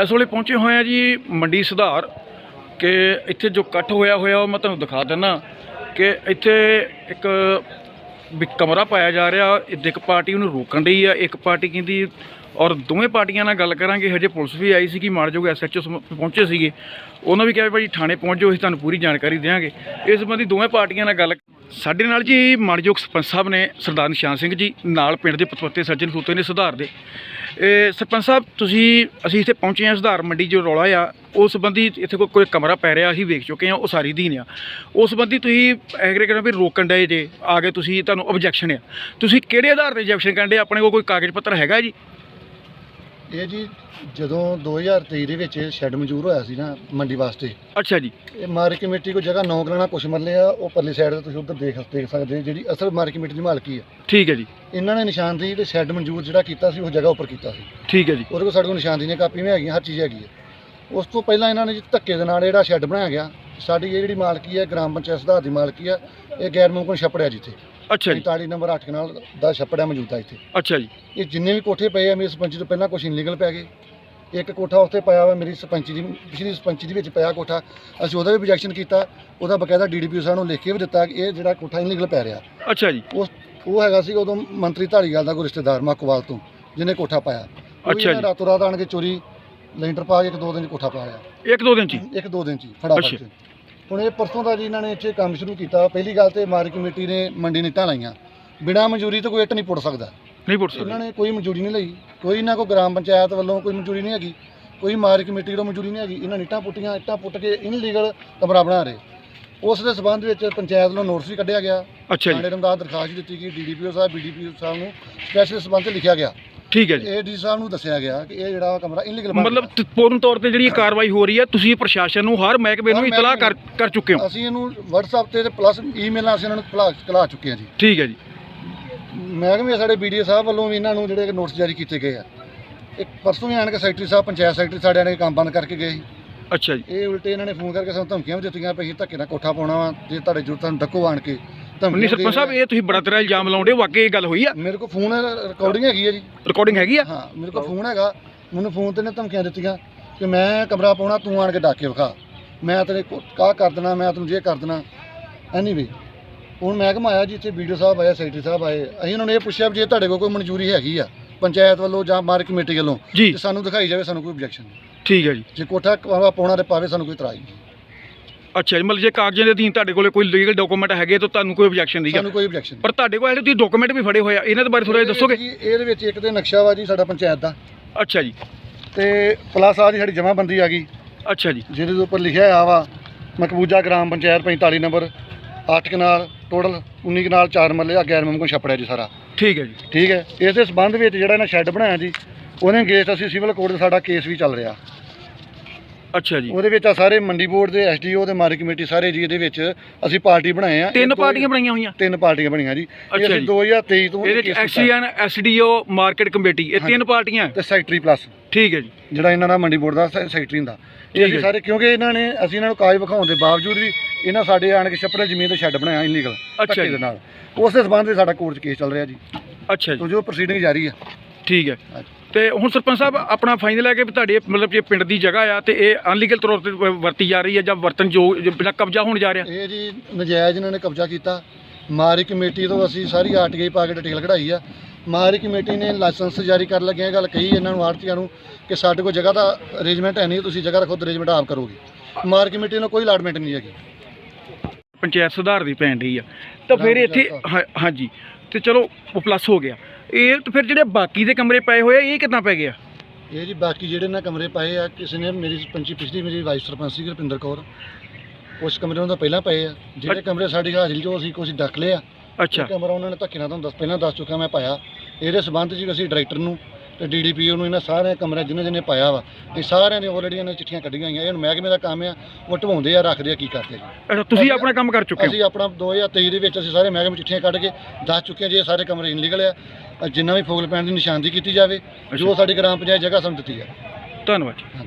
ਇਸ ਵੇਲੇ ਪਹੁੰਚੇ ਹੋਏ ਆ ਜੀ ਮੰਡੀ ਸੁਧਾਰ ਕਿ ਇੱਥੇ ਜੋ ਇਕੱਠ ਹੋਇਆ ਹੋਇਆ ਉਹ ਮੈਂ ਤੁਹਾਨੂੰ ਦਿਖਾ ਦਿੰਦਾ ਕਿ ਇੱਥੇ ਇੱਕ ਵੀ ਕਮਰਾ ਪਾਇਆ ਜਾ ਰਿਹਾ ਇਹ ਇੱਕ ਪਾਰਟੀ ਉਹਨੂੰ ਰੋਕਣ ਲਈ ਆ, ਇੱਕ ਪਾਰਟੀ ਕਹਿੰਦੀ ਔਰ ਦੋਵੇਂ ਪਾਰਟੀਆਂ ਨਾਲ ਗੱਲ ਕਰਾਂਗੇ, ਹਜੇ ਪੁਲਿਸ ਵੀ ਆਈ ਸੀ ਕਿ ਮਾਰਜੋਗ ਐਸਐਚਓ ਪਹੁੰਚੇ ਸੀਗੇ। ਉਹਨਾਂ ਵੀ ਕਿਹਾ ਵੀ ਭਾਈ ਥਾਣੇ ਪਹੁੰਚ ਜਾਓ, ਅਸੀਂ ਤੁਹਾਨੂੰ ਪੂਰੀ ਜਾਣਕਾਰੀ ਦੇਵਾਂਗੇ ਇਸ ਸੰਬੰਧੀ ਦੋਵੇਂ ਪਾਰਟੀਆਂ ਨਾਲ ਗੱਲ ਸਾਡੇ ਨਾਲ ਜੀ ਮਾਨਯੋਗ ਸਰਪੰਚ ਸਾਹਿਬ ਨੇ ਸਰਦਾਰ ਨਿਸ਼ਾਨ ਸਿੰਘ ਜੀ ਨਾਲ ਪਿੰਡ ਦੇ ਪਤਵੱਤੇ ਸੱਜਣ ਸੂਤੇ ਨੇ ਸੁਧਾਰ ਦੇ। ਸਰਪੰਚ ਸਾਹਿਬ, ਤੁਸੀਂ, ਅਸੀਂ ਇੱਥੇ ਪਹੁੰਚੇ ਹਾਂ ਸੁਧਾਰ ਮੰਡੀ ਜੋ ਰੌਲਾ ਆ, ਉਸ ਸੰਬੰਧੀ ਇੱਥੇ ਕੋਈ ਕੋਈ ਕਮਰਾ ਪੈ ਰਿਹਾ, ਅਸੀਂ ਵੇਖ ਚੁੱਕੇ ਹਾਂ, ਉਹ ਸਾਰੀ ਦੀਨ ਆ। ਉਸ ਸੰਬੰਧੀ ਤੁਸੀਂ ਐਗਰੇ ਕਰਨਾ ਵੀ ਰੋਕਣ ਡਏ ਜੇ, ਆ ਕੇ ਤੁਸੀਂ, ਤੁਹਾਨੂੰ ਆਬਜੈਕਸ਼ਨ ਆ। ਤੁਸੀਂ ਕਿਹੜੇ ਆਧਾਰ ਤੇ ਆਬਜੈਕਸ਼ਨ ਕਰਦੇ ਆਪਣੇ ਕੋਲ ਕੋਈ ਕਾਗਜ਼ ਪੱਤਰ ਹੈਗਾ ਜੀ? ਇਹ ਜੀ ਜਦੋਂ 2023 ਦੇ ਵਿੱਚ ਸ਼ੈੱਡ ਮਨਜ਼ੂਰ ਹੋਇਆ ਸੀ ਨਾ ਮੰਡੀ ਵਾਸਤੇ ਅੱਛਾ ਜੀ। ਇਹ ਮਾਰਕ ਕਮੇਟੀ ਕੋ ਜਗ੍ਹਾ ਨੌ ਕਰਾਣਾ ਕੁਛ ਮਰਲੇ ਆ ਉਹ ਪਰਲੀ ਸਾਈਡ ਤੇ ਤੁਸੀਂ ਉਧਰ ਦੇਖ ਦੇਖ ਸਕਦੇ ਹੋ ਜਿਹੜੀ ਅਸਲ ਮਾਰਕ ਕਮੇਟੀ ਦੀ ਮਾਲਕੀ ਆ। ਠੀਕ ਹੈ ਜੀ। ਇਹਨਾਂ ਨੇ ਨਿਸ਼ਾਨਦੇਹੀ ਤੇ ਸ਼ੈੱਡ ਮਨਜ਼ੂਰ ਜਿਹੜਾ ਕੀਤਾ ਸੀ ਉਹ ਜਗ੍ਹਾ ਉੱਪਰ ਕੀਤਾ ਸੀ। ਠੀਕ ਹੈ ਜੀ। ਉਹਦੇ ਕੋਲ ਸਾਡੇ ਕੋਲ ਨਿਸ਼ਾਨਦੇਹੀ ਦੀਆਂ ਕਾਪੀਆਂ ਵੀ ਹੈਗੀਆਂ ਹਰ ਚੀਜ਼ ਹੈਗੀ ਹੈ ਉਸ ਤੋਂ ਪਹਿਲਾਂ ਇਹਨਾਂ ਨੇ ਜੀ ਧੱਕੇ ਦੇ ਨਾਲ ਜਿਹੜਾ ਸ਼ੈੱਡ ਬਣਾਇਆ ਗਿਆ ਸਾਡੀ ਇਹ ਜਿਹੜੀ ਮਾਲਕੀ ਹੈ ਗ੍ਰਾਮ ਪੰਚਾਇਤ ਸੁਧਾਰ ਦੀ ਮਾਲਕੀ ਆ ਇਹ ਗੈਰ ਮੁਮਕਨ ਛੱਪੜਿਆ ਜਿੱਥੇ। ਅੱਛਾ ਜੀ। 45 ਨੰਬਰ 8 ਕਨਾਲ ਦਾ ਛੱਪੜਿਆ ਮੌਜੂਦ ਆ ਇੱਥੇ। ਅੱਛਾ ਜੀ। ਇਹ ਜਿੰਨੇ ਵੀ ਕੋਠੇ ਪਏ ਆ ਮੇਰੀ ਸਰਪੰਚੀ ਤੋਂ ਪਹਿਲਾਂ ਕੁਝ ਇਨਲੀਗਲ ਪੈ ਗਏ ਇੱਕ ਕੋਠਾ ਉੱਥੇ ਪਿਆ ਵਾ ਮੇਰੀ ਸਰਪੰਚੀ ਦੀ ਪਿਛਲੀ ਸਰਪੰਚੀ ਦੇ ਵਿੱਚ ਪਿਆ ਕੋਠਾ। ਅਸੀਂ ਉਹਦਾ ਵੀ objection ਕੀਤਾ ਉਹਦਾ ਬਕਾਇਦਾ ਡੀਡੀਪੀ ਸਾਹਿਬ ਨੂੰ ਲਿਖ ਕੇ ਵੀ ਦਿੱਤਾ ਕਿ ਇਹ ਜਿਹੜਾ ਕੋਠਾ ਇਨਲੀਗਲ ਪੈ ਰਿਹਾ। ਅੱਛਾ ਜੀ। ਉਸ ਉਹ ਹੈਗਾ ਸੀ ਉਦੋਂ ਮੰਤਰੀ ਧਾਰੀਵਾਲ ਦਾ ਕੋਈ ਰਿਸ਼ਤੇਦਾਰ ਮਾਕੋਵਾਲ ਤੋਂ ਜਿਹਨੇ ਕੋਠਾ ਪਾਇਆ। ਅੱਛਾ ਜੀ। ਰਾਤੋਂ ਰਾਤ ਆਣ ਕੇ ਚੋਰੀ ਲੈਂਟਰ ਪਾ ਕੇ ਇੱਕ ਦੋ ਦਿਨ 'ਚ ਕੋਠਾ ਪਾ ਲਿਆ ਇੱਕ ਦੋ ਦਿਨ ਚ ਹੀ? ਇੱਕ ਦੋ ਦਿਨ ਚ ਹੀ ਫਟਾਫਟ ਅੱਛਾ। ਚ। ਹੁਣ ਇਹ ਪਰਸੋਂ ਦਾ ਜੀ ਇਹਨਾਂ ਨੇ ਇੱਥੇ ਕੰਮ ਸ਼ੁਰੂ ਕੀਤਾ। ਪਹਿਲੀ ਗੱਲ ਤੇ ਮਾਰਕ ਕਮੇਟੀ ਨੇ ਮੰਡੀ ਨੀਟਾਂ ਲਾਈਆਂ। ਬਿਨਾਂ ਮਨਜ਼ੂਰੀ ਤੋਂ ਕੋਈ ਇੱਟ ਨਹੀਂ ਪੁੱਟ ਸਕਦਾ। ਨਹੀਂ ਪੁੱਟ ਇਹਨਾਂ ਸਕਦੇ ਨੇ ਕੋਈ ਮਨਜ਼ੂਰੀ ਨਹੀਂ ਲਈ। ਕੋਈ ਇਹਨਾਂ ਕੋ ਗ੍ਰਾਮ ਪੰਚਾਇਤ ਵੱਲੋਂ ਕੋਈ ਮਨਜ਼ੂਰੀ ਨਹੀਂ ਹੈਗੀ। ਕੋਈ ਮਾਰਕ ਕਮੇਟੀ ਵੱਲੋਂ ਮਨਜ਼ੂਰੀ ਨਹੀਂ ਹੈਗੀ। ਇਹਨਾਂ ਇੱਟਾਂ ਪੁੱਟੀਆਂ ਇੱਟਾਂ ਪੁੱਟ ਕੇ ਇਨਲੀਗਲ ਕਮਰਾ ਬਣਾ ਰਹੇ। ਉਸ ਦੇ ਸਬੰਧ ਵਿੱਚ ਪੰਚਾਇਤ ਵੱਲੋਂ ਨੋਟਿਸ ਵੀ ਕੱਢਿਆ ਗਿਆ। ਅੱਛਾ ਥਾਣੇ ਜੀ ਰਮਦਾਸ ਦਰਖਾਸਤ ਦਿੱਤੀ ਗਈ। ਡੀਡੀਪੀਓ ਸਾਹਿਬ ਬੀਡੀਪੀਓ ਸਾਹਿਬ ਨੂੰ ਸਪੈਸ਼ਲ ਸਬੰਧ 'ਚ ਲਿਖਿਆ ਗਿਆ। ਠੀਕ ਹੈ ਜੀ। ਏਡੀ ਸਾਹਿਬ ਨੂੰ ਦੱਸਿਆ ਗਿਆ ਕਿ ਇਹ ਜਿਹੜਾ ਕਮਰਾ ਇਨਲੀਗਲ ਮਤਲਬ ਤ- ਪੂਰਨ ਤੌਰ ਤੇ ਜਿਹੜੀ ਇਹ ਕਾਰਵਾਈ ਹੋ ਰਹੀ ਹੈ ਤੁਸੀਂ ਪ੍ਰਸ਼ਾਸਨ ਨੂੰ ਹਰ ਮਹਿਕਮੇ ਨੂੰ ਹਰ ਇਤਲਾਹ ਕਰ ਕਰ ਚੁੱਕੇ ਹੋ। ਅਸੀਂ ਇਹਨੂੰ WhatsApp ਤੇ ਪਲੱਸ ਈਮੇਲਾਂ ਅਸੀਂ ਇਹਨਾਂ ਨੂੰ ਭੁਲਾ ਕਲਾ ਚੁੱਕੇ ਹਾਂ ਜੀ। ਠੀਕ ਹੈ ਜੀ। ਮਹਿਕਮੇ ਸਾਡੇ ਬੀਡੀਓ ਸਾਹਿਬ ਵੱਲੋਂ ਵੀ ਇਹਨਾਂ ਨੂੰ ਜਿਹੜੇ ਨੋਟਿਸ ਜਾਰੀ ਕੀਤੇ ਗਏ ਆ। ਇੱਕ ਪਰਸੋਂ ਵੀ ਆਣ ਕੇ ਸੈਕਟਰੀ ਸਾਹਿਬ ਪੰਚਾਇਤ ਸੈਕਟਰੀ ਸਾਡੇ ਆਣ ਕੇ ਕੰਮ ਬੰਦ ਕਰਕੇ ਗਏ ਸੀ। ਅੱਛਾ ਜੀ। ਇਹ ਉਲਟੇ ਇਹਨਾਂ ਨੇ ਫੋਨ ਕਰਕੇ ਸਾਨੂੰ ਧਮਕੀਆਂ ਵੀ ਦਿੱਤੀਆਂ ਪਈ ਧੱਕੇ ਨਾਲ ਕੋਠਾ ਪਾਉਣਾ ਵਾ ਜੇ ਤੁਹਾਡੇ ਜ਼ਰੂਰਤ ਨੂੰ ਡੱਕੋ ਆਣ ਕੇ ਨਹੀਂ ਸਰਪੰਚ ਸਾਹਿਬ ਇਹ ਤੁਸੀਂ ਬੜਾ ਤੇਰਾ ਇਲਜ਼ਾਮ ਲਾਉਂਦੇ ਹੋ ਵਾਕਈ ਇਹ ਗੱਲ ਹੋਈ ਆ? ਮੇਰੇ ਕੋਲ ਫੋਨ ਰਿਕਾਰਡਿੰਗ ਹੈਗੀ ਹੈ ਜੀ। ਰਿਕਾਰਡਿੰਗ ਹੈਗੀ ਆ? ਹਾਂ ਮੇਰੇ ਕੋਲ ਫੋਨ ਹੈਗਾ। ਮੈਨੂੰ ਫੋਨ ਤੇ ਨੇ ਧਮਕੀਆਂ ਦਿੱਤੀਆਂ ਕਿ ਮੈਂ ਕਮਰਾ ਪਾਉਣਾ ਤੂੰ ਆਣ ਕੇ ਡਾਕੇ ਵਿਖਾ। ਮੈਂ ਤੇਰੇ ਕਾਹ ਕਰ ਦੇਣਾ ਮੈਂ ਤੈਨੂੰ ਜੇ ਕਰ ਦੇਣਾ। ਐਨੀਵੇ ਹੁਣ ਮੈਂ ਆਇਆ ਜੀ ਇੱਥੇ ਵੀਡੀਓ ਸਾਹਿਬ ਆਇਆ ਸੈਕਟਰੀ ਸਾਹਿਬ ਆਏ। ਅਸੀਂ ਉਹਨਾਂ ਨੂੰ ਇਹ ਪੁੱਛਿਆ ਵੀ ਜੇ ਤੁਹਾਡੇ ਕੋਲ ਕੋਈ ਮਨਜ਼ੂਰੀ ਹੈਗੀ ਆ ਪੰਚਾਇਤ ਵੱਲੋਂ ਜਾਂ ਮਾਰਕ ਕਮੇਟੀ ਵੱਲੋਂ ਜੀ। ਤੇ ਸਾਨੂੰ ਦਿਖਾਈ ਜਾਵੇ ਸਾਨੂੰ ਕੋਈ ਨਹੀਂ। ਠੀਕ ਹੈ ਜੀ। ਜੇ ਕੋਠਾ ਪਾਉਣਾ ਤੇ ਪਾਵੇ ਸਾਨੂੰ ਕੋਈ ਇਤਰਾਜ਼ ਨਹੀਂ। ਅੱਛਾ ਜੀ ਮਤਲਬ ਜੇ ਕਾਗਜ਼ਾਂ ਦੇ ਅਧੀਨ ਤੁਹਾਡੇ ਕੋਲੇ ਕੋਈ ਲੀਗਲ ਡਾਕੂਮੈਂਟ ਹੈਗੇ ਤਾਂ ਤੁਹਾਨੂੰ ਕੋਈ ਆਬਜੈਕਸ਼ਨ ਨਹੀਂ ਹੈ ਸਾਨੂੰ ਕੋਈ objection ਪਰ ਤੁਹਾਡੇ ਕੋਲ ਜਿਹੜੇ ਤੁਸੀਂ ਡਾਕੂਮੈਂਟ ਵੀ ਫੜੇ ਹੋਏ ਆ? ਇਹਨਾਂ ਦੇ ਬਾਰੇ ਥੋੜਾ ਜਿਹਾ ਦੱਸੋਗੇ? ਜੀ ਇਹਦੇ ਵਿੱਚ ਇੱਕ ਤੇ ਨਕਸ਼ਾ ਵਾ ਜੀ ਸਾਡਾ ਪੰਚਾਇਤ ਦਾ। ਅੱਛਾ ਜੀ। ਤੇ ਪਲੱਸ ਆ ਜੀ ਸਾਡੀ ਜਮ੍ਹਾਂਬੰਦੀ ਆ ਗਈ। ਅੱਛਾ ਜੀ। ਜਿਹਦੇ ਉੱਪਰ ਲਿਖਿਆ ਆ ਵਾ ਮਕਬੂਜਾ ਗ੍ਰਾਮ ਪੰਚਾਇਤ 45 ਨੰਬਰ 8 ਕਨਾਲ ਟੋਟਲ 19 ਕਨਾਲ 4 ਮੱਲੇ ਆ ਗੈਰ ਮੁਮਕਨ ਛਪੜਿਆ ਜੀ ਸਾਰਾ। ਠੀਕ ਹੈ ਜੀ। ਠੀਕ ਹੈ? ਇਸ ਦੇ ਸਬੰਧ ਵਿੱਚ ਜਿਹੜਾ ਇਹਨਾਂ ਸ਼ੈੱਡ ਬਣਾਇਆ ਜੀ ਉਹਨੇ ਅਗੇਂਸਟ ਅਸੀਂ ਸਿਵਲ ਕੋਰਟ ਦਾ ਸਾਡਾ ਕੇਸ ਵੀ ਚੱਲ ਰਿਹਾ। ਅੱਛਾ ਜੀ। ਉਹਦੇ ਵਿੱਚ ਆ ਸਾਰੇ ਮੰਡੀ ਬੋਰਡ ਦੇ ਐਸਡੀਓ ਤੇ ਮਾਰਕ ਕਮੇਟੀ ਸਾਰੇ ਜੀ ਇਹਦੇ ਵਿੱਚ ਅਸੀਂ ਪਾਰਟੀ ਬਣਾਏ ਆ। ਤਿੰਨ ਦੋ- ਪਾਰਟੀਆਂ ਬਣਾਈਆਂ ਹੋਈਆਂ? ਤਿੰਨ ਪਾਰਟੀਆਂ ਬਣੀਆਂ ਜੀ। ਇਹ ਅੱਛਾ ਅਸੀਂ ਜੀ। 2023 ਤੋਂ ਇਹਦੇ ਚ case ਕੀਤਾ। ਐਕਸੀਐਨ ਐਸਡੀਓ ਮਾਰਕੀਟ ਕਮੇਟੀ ਇਹ ਤਿੰਨ ਪਾਰਟੀਆਂ ਤੇ ਸੈਕਟਰੀ ਪਲੱਸ। ਠੀਕ ਹੈ ਜੀ। ਜਿਹੜਾ ਇਹਨਾਂ ਦਾ ਮੰਡੀ ਬੋਰਡ ਦਾ ਸੈਕਟਰੀ ਹੁੰਦਾ। ਠੀਕ ਇਹ ਅਸੀਂ। ਸਾਰੇ ਕਿਉਂਕਿ ਇਹਨਾਂ ਨੇ ਅਸੀਂ ਇਹਨਾਂ ਨੂੰ ਕਾਗਜ਼ ਵਿਖਾਉਣ ਦੇ ਬਾਵਜੂਦ ਵੀ ਇਹਨਾਂ ਸਾਡੇ ਆਣ ਕੇ ਛੱਪੜੇ ਜ਼ਮੀਨ ਤੇ ਛੱਡ ਬਣਾਇਆ ਇਲੀਗਲ ਅੱਛਾ ਜੀ। ਦੇ ਨਾਲ। ਉਸ ਦੇ ਸਬੰਧ ਵਿੱਚ ਸਾਡਾ ਕੋਰਟ 'ਚ ਕੇਸ ਚੱਲ ਰਿਹਾ ਜੀ। ਅੱਛਾ ਜੀ। ਤੋਂ ਜੋ ਪ੍ਰੋਸੀਡਿੰਗ ਜਾਰੀ ਹੈ। ਠੀਕ ਹੈ। ਤੇ ਹੁਣ ਸਰਪੰਚ ਸਾਹਿਬ ਆਪਣਾ ਫਾਈਨਲ ਹੈ ਕਿ ਤੁਹਾਡੇ ਮਤਲਬ ਜੇ ਪਿੰਡ ਦੀ ਜਗ੍ਹਾ ਆ ਤੇ ਇਹ ਅਨਲੀਗਲ ਤੌਰ ਤੇ ਵਰਤੀ ਜਾ ਰਹੀ ਹੈ ਜਾਂ ਵਰਤਨ ਜੋ ਬਿਨਾਂ ਕਬਜ਼ਾ ਹੋਣ ਜਾ ਰਿਹਾ? ਇਹ ਜੀ ਨਜਾਇਜ਼ ਇਹਨਾਂ ਨੇ ਕਬਜ਼ਾ ਕੀਤਾ। ਮਾਰੀ ਕਮੇਟੀ ਤੋਂ ਅਸੀਂ ਸਾਰੀ ਆਰਟੀਆਈ ਪਾ ਕੇ ਡਿਟੇਲ ਕਢਾਈ ਆ। ਮਾਰੀ ਕਮੇਟੀ ਨੇ ਲਾਇਸੈਂਸ ਜਾਰੀ ਕਰਨ ਲੱਗਿਆ ਇਹ ਗੱਲ ਕਹੀ ਇਹਨਾਂ ਨੂੰ ਆੜਤੀਆਂ ਨੂੰ ਕਿ ਸਾਡੇ ਕੋਲ ਜਗ੍ਹਾ ਦਾ ਅਰੇਂਜਮੈਂਟ ਹੈ ਨਹੀਂ ਤੁਸੀਂ ਜਗ੍ਹਾ ਦਾ ਖੁਦ ਅਰੇਂਜਮੈਂਟ ਆਪ ਕਰੋਗੇ। ਮਾਰ ਕਮੇਟੀ ਨੂੰ ਕੋਈ ਅਲਾਟਮੈਂਟ ਨਹੀਂ ਹੈਗੀ। ਪੰਚਾਇਤ ਸੁਧਾਰ ਦੀ ਪੈਣ ਰਹੀ ਆ। ਤਾਂ ਫਿਰ ਇੱਥੇ ਹਾਂਜੀ। ਤੇ ਚਲੋ ਉਹ ਪਲੱਸ ਹੋ ਗਿਆ। ਇਹ ਤੇ ਫਿਰ ਜਿਹੜੇ ਬਾਕੀ ਦੇ ਕਮਰੇ ਪਏ ਹੋਏ ਆ ਇਹ ਕਿੱਦਾਂ ਪੈ ਗਿਆ ਇਹ ਜੀ ਬਾਕੀ ਜਿਹੜੇ ਨਾ ਕਮਰੇ ਪਏ ਆ ਕਿਸੇ ਨੇ ਮੇਰੀ ਸਰਪੰਚੀ ਪਿਛਲੀ ਮੇਰੀ ਵਾਈਸ ਸਰਪੰਚ ਸੀ ਰੁਪਿੰਦਰ ਕੌਰ ਉਸ ਕਮਰੇ ਨੂੰ ਤਾਂ ਪਹਿਲਾਂ ਪਏ ਆ। ਜਿਹੜੇ ਕਮਰੇ ਸਾਡੀ ਹਾਜ਼ਰੀ ਜੋ ਅਸੀਂ ਕੁਝ ਡੱਕ ਲਿਆ ਅੱਛਾ। ਕਮਰਾ ਉਹਨਾਂ ਨੇ ਧੱਕੇ ਨਾਲ ਤੁਹਾਨੂੰ ਦੱਸ ਪਹਿਲਾਂ ਦੱਸ ਚੁੱਕਾ ਮੈਂ ਪਾਇਆ। ਇਹਦੇ ਸਬੰਧ 'ਚ ਅਸੀਂ ਡਾਇਰੈਕਟਰ ਨੂੰ ਤੇ ਡੀਡੀਪੀਓ ਨੂੰ ਇਹਨਾਂ ਸਾਰੇ ਕਮਰੇ ਜਿਹਨੇ ਜਿਹਨੇ ਪਾਇਆ ਵਾ ਇਹ ਸਾਰਿਆਂ ਨੇ ਆਲਰੇਡੀ ਇਹਨਾਂ ਚਿੱਠੀਆਂ ਕੱਢੀਆਂ ਹੋਈਆਂ ਇਹ ਮਹਿਕਮੇ ਦਾ ਕੰਮ ਆ ਉਹ ਢਵਾਉਂਦੇ ਆ ਰੱਖਦੇ ਆ ਕੀ ਕਰਦੇ ਆ ਅੱਛਾ ਤੁਸੀਂ ਆਪਣਾ ਕੰਮ ਕਰ ਚੁੱਕੇ ਹੋ? ਅਸੀਂ ਆਪਣਾ 2023 ਦੇ ਵਿੱਚ ਅਸੀਂ ਸਾਰੇ ਮਹਿਕਮੇ ਚਿੱਠੀਆਂ ਕੱਢ ਕੇ ਦੱਸ ਚੁੱਕੇ ਹਾਂ ਜੀ ਇਹ ਸਾਰੇ ਕਮਰੇ ਇਨਲੀਗਲ ਆ ਜਿੰਨਾ ਵੀ ਫੋਗਲ ਪੈਣ ਦੀ ਨਿਸ਼ਾਨਦੀ ਕੀਤੀ ਜਾਵੇ ਜੋ ਸਾਡੀ ਗ੍ਰਾਮ ਪੰਚਾਇਤ ਜਗ੍ਹਾ ਸਾਨੂੰ ਦਿੱਤੀ ਆ ਧੰਨਵਾਦ